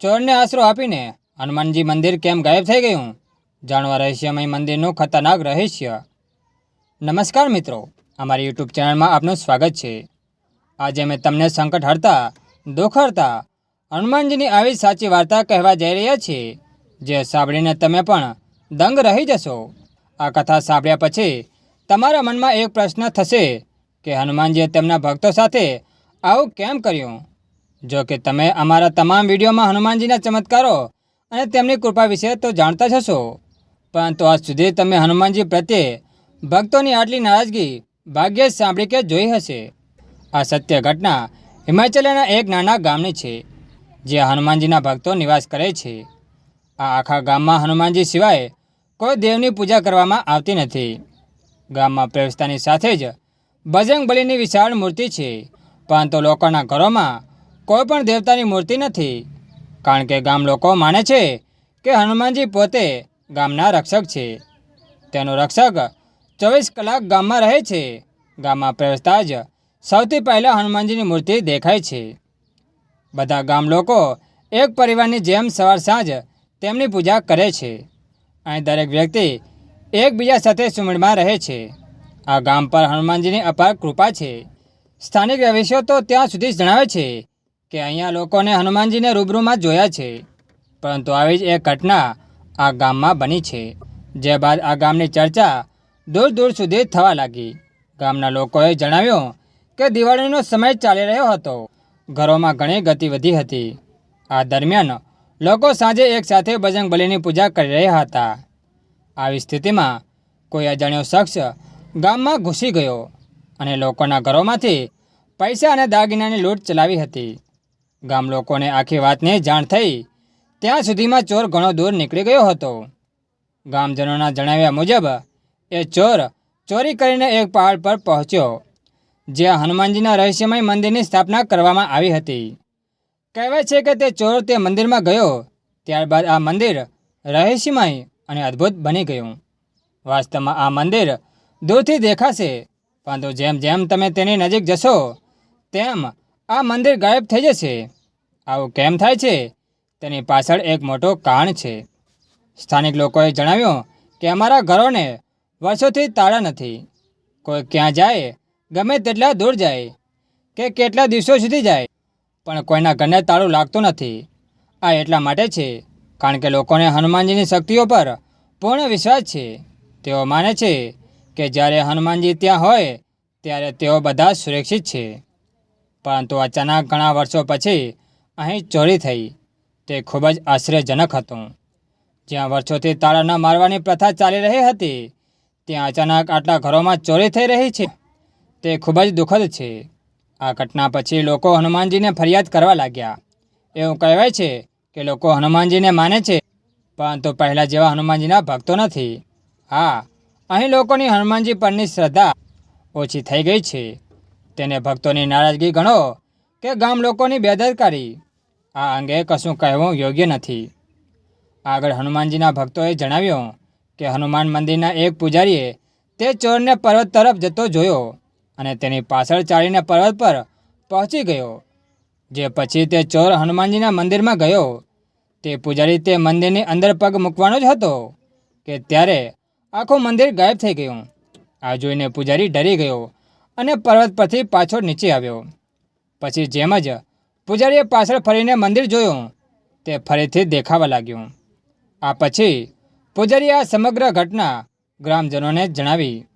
ચોરને આશરો આપીને, હનુમાનજી મંદિર કેમ ગાયબ થઈ ગયું? જાણવા રહસ્યમય મંદિરનું ખતરનાક રહસ્ય. નમસ્કાર મિત્રો, અમારી યુટ્યુબ ચેનલમાં આપનું સ્વાગત છે. આજે અમે તમને સંકટ હરતા, દુઃખ હરતા, હનુમાનજીની આવી સાચી વાર્તા કહેવા જઈ રહ્યા છીએ, જે સાંભળીને તમે પણ દંગ રહી જશો. આ કથા સાંભળ્યા પછી તમારા મનમાં એક પ્રશ્ન થશે કે હનુમાનજીએ તેમના ભક્તો સાથે આવું કેમ કર્યું? જો કે તમે અમારા તમામ વિડીયોમાં હનુમાનજીના ચમત્કારો અને તેમની કૃપા વિશે તો જાણતા જ હશો. પરંતુ આજ સુધી તમે હનુમાનજી પ્રત્યે ભક્તોની આટલી નારાજગી ભાગ્યે જ સાંભળી કે જોઈ હશે. આ સત્ય ઘટના હિમાચલના એક નાના ગામની છે, જ્યાં હનુમાનજીના ભક્તો નિવાસ કરે છે. આ આખા ગામમાં હનુમાનજી સિવાય કોઈ દેવની પૂજા કરવામાં આવતી નથી. ગામમાં પ્રવેશતાની સાથે જ બજરંગ બલીની વિશાળ મૂર્તિ છે. પરંતુ લોકોના ઘરોમાં કોઈ પણ દેવતાની મૂર્તિ નથી. કારણ કે ગામ લોકો માને છે કે હનુમાનજી પોતે ગામના રક્ષક છે. તેનો રક્ષક ચોવીસ કલાક ગામમાં રહે છે. ગામમાં પ્રવેશતા જ સૌથી પહેલાં હનુમાનજીની મૂર્તિ દેખાય છે. બધા ગામ લોકો એક પરિવારની જેમ સવાર સાંજ તેમની પૂજા કરે છે. અહીં દરેક વ્યક્તિ એકબીજા સાથે સુમેળમાં રહે છે. આ ગામ પર હનુમાનજીની અપાર કૃપા છે. સ્થાનિક રહીશો તો ત્યાં સુધી જણાવે છે કે અહીંયા લોકોને હનુમાનજીને રૂબરૂમાં જોયા છે. પરંતુ આવી જ એક ઘટના આ ગામમાં બની છે. જે બાદ આ ગામની ચર્ચા દૂર દૂર સુધી થવા લાગી. ગામના લોકોએ જણાવ્યું કે દિવાળીનો સમય ચાલી રહ્યો હતો. ઘરોમાં ઘણી ગતિ વધી હતી. આ દરમિયાન લોકો સાંજે એકસાથે બજરંગ બલીની પૂજા કરી રહ્યા હતા. આવી સ્થિતિમાં કોઈ અજાણ્યો શખ્સ ગામમાં ઘૂસી ગયો અને લોકોના ઘરોમાંથી પૈસા અને દાગીનાની લૂંટ ચલાવી હતી. ગામ લોકોને આખી વાતની જાણ થઈ. ત્યાં સુધીમાં ચોર ઘણો દૂર નીકળી ગયો હતો. ગામજનોના જણાવ્યા મુજબ, એ ચોર ચોરી કરીને એક પહાડ પર પહોંચ્યો, જ્યાં હનુમાનજીના રહસ્યમય મંદિરની સ્થાપના કરવામાં આવી હતી. કહેવાય છે કે તે ચોર તે મંદિરમાં ગયો, ત્યારબાદ આ મંદિર રહસ્યમય અને અદ્ભુત બની ગયું. વાસ્તવમાં આ મંદિર દૂરથી દેખાશે, પરંતુ જેમ જેમ તમે તેની નજીક જશો, તેમ આ મંદિર ગાયબ થઈ જશે. આવું કેમ થાય છે? તેની પાછળ એક મોટો કારણ છે. સ્થાનિક લોકોએ જણાવ્યું કે અમારા ઘરોને વર્ષોથી તાળા નથી. કોઈ ક્યાં જાય, ગમે તેટલા દૂર જાય કે કેટલા દિવસો સુધી જાય, પણ કોઈના ઘરને તાળું લાગતું નથી. આ એટલા માટે છે, કારણ કે લોકોને હનુમાનજીની શક્તિઓ પર પૂર્ણ વિશ્વાસ છે. તેઓ માને છે કે જ્યારે હનુમાનજી ત્યાં હોય, ત્યારે તેઓ બધા સુરક્ષિત છે. પરંતુ અચાનક ઘણા વર્ષો પછી અહીં ચોરી થઈ. તે ખૂબ જ આશ્ચર્યજનક હતું. જ્યાં વર્ષોથી તાળા ન મારવાની પ્રથા ચાલી રહી હતી, ત્યાં અચાનક આટલા ઘરોમાં ચોરી થઈ રહી છે. તે ખૂબ જ દુઃખદ છે. આ ઘટના પછી લોકો હનુમાનજીને ફરિયાદ કરવા લાગ્યા. એવું કહેવાય છે કે લોકો હનુમાનજીને માને છે, પરંતુ પહેલાં જેવા હનુમાનજીના ભક્તો નથી. હા, અહીં લોકોની હનુમાનજી પરની શ્રદ્ધા ઓછી થઈ ગઈ છે. તેને ભક્તોની નારાજગી ગણો કે ગામ લોકોની બેદરકારી. આ અંગે કશું કહેવું યોગ્ય નથી. આગળ હનુમાનજીના ભક્તોએ જણાવ્યું કે હનુમાન મંદિરના એક પૂજારીએ તે ચોરને પર્વત તરફ જતો જોયો અને તેની પાછળ ચાલીને પર્વત પર પહોંચી ગયો. જે પછી તે ચોર હનુમાનજીના મંદિરમાં ગયો. તે પૂજારી તે મંદિરની અંદર પગ મૂકવાનો જ હતો કે ત્યારે આખું મંદિર ગાયબ થઈ ગયું. આ જોઈને પૂજારી ડરી ગયો અને પર્વત પરથી પાછો નીચે આવ્યો. પછી જેમ જ પૂજારીએ પાછળ ફરીને મંદિર જોયું, તે ફરીથી દેખાવા લાગ્યું. આ પછી પૂજારીએ આ સમગ્ર ઘટના ગ્રામજનોને જણાવી.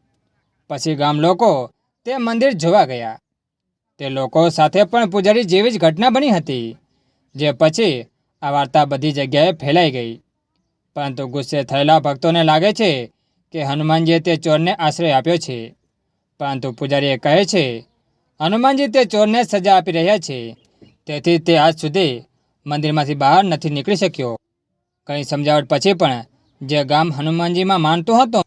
પછી ગામ લોકો તે મંદિર જોવા ગયા. તે લોકો સાથે પણ પૂજારી જેવી જ ઘટના બની હતી, જે પછી આ વાર્તા બધી જગ્યાએ ફેલાઈ ગઈ. પરંતુ ગુસ્સે થયેલા ભક્તોને લાગે છે કે હનુમાનજીએ તે ચોરને આશ્રય આપ્યો છે. પરંતુ પૂજારીએ કહે છે, હનુમાનજી તે ચોરને સજા આપી રહ્યા છે. તેથી તે આજ સુધી મંદિરમાંથી બહાર નથી નીકળી શક્યો. ઘણી સમજાવટ પછી પણ જે ગામ હનુમાનજીમાં માનતું હતું,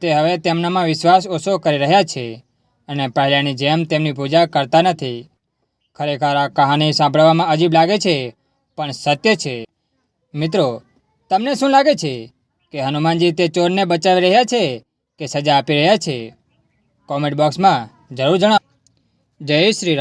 તે હવે તેમનામાં વિશ્વાસ ઓછો કરી રહ્યા છે અને પહેલાંની જેમ તેમની પૂજા કરતા નથી. ખરેખર આ કહાની સાંભળવામાં અજીબ લાગે છે, પણ સત્ય છે. મિત્રો, તમને શું લાગે છે કે હનુમાનજી તે ચોરને બચાવી રહ્યા છે કે સજા આપી રહ્યા છે? કોમેન્ટ બોક્સમાં જરૂર જણાવો. જય શ્રી રામ.